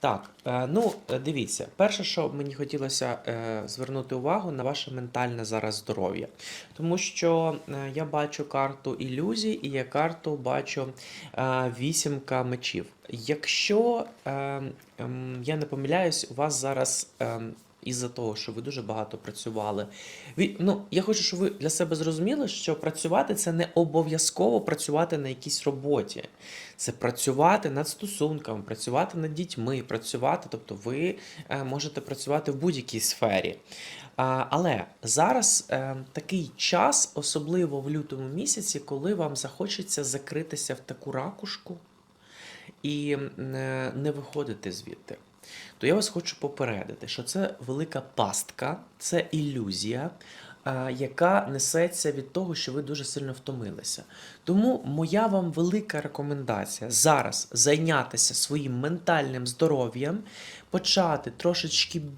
Так, е, ну е, дивіться, перше, що мені хотілося е, звернути увагу на ваше ментальне зараз здоров'я. Тому що я бачу карту ілюзій і я карту бачу вісімка мечів. Якщо е, ем, я не помиляюсь, у вас зараз. Із-за того, що ви дуже багато працювали. Ви, ну, я хочу, щоб ви для себе зрозуміли, що працювати це не обов'язково працювати на якійсь роботі. Це працювати над стосунками, працювати над дітьми, працювати, тобто ви е, можете працювати в будь-якій сфері. Але зараз е, такий час, особливо в лютому місяці, коли вам захочеться закритися в таку ракушку і е, не виходити звідти. То я вас хочу попередити, що це велика пастка, це ілюзія, е, яка несеться від того, що ви дуже сильно втомилися. Тому моя вам велика рекомендація зараз зайнятися своїм ментальним здоров'ям, почати трошечки більше.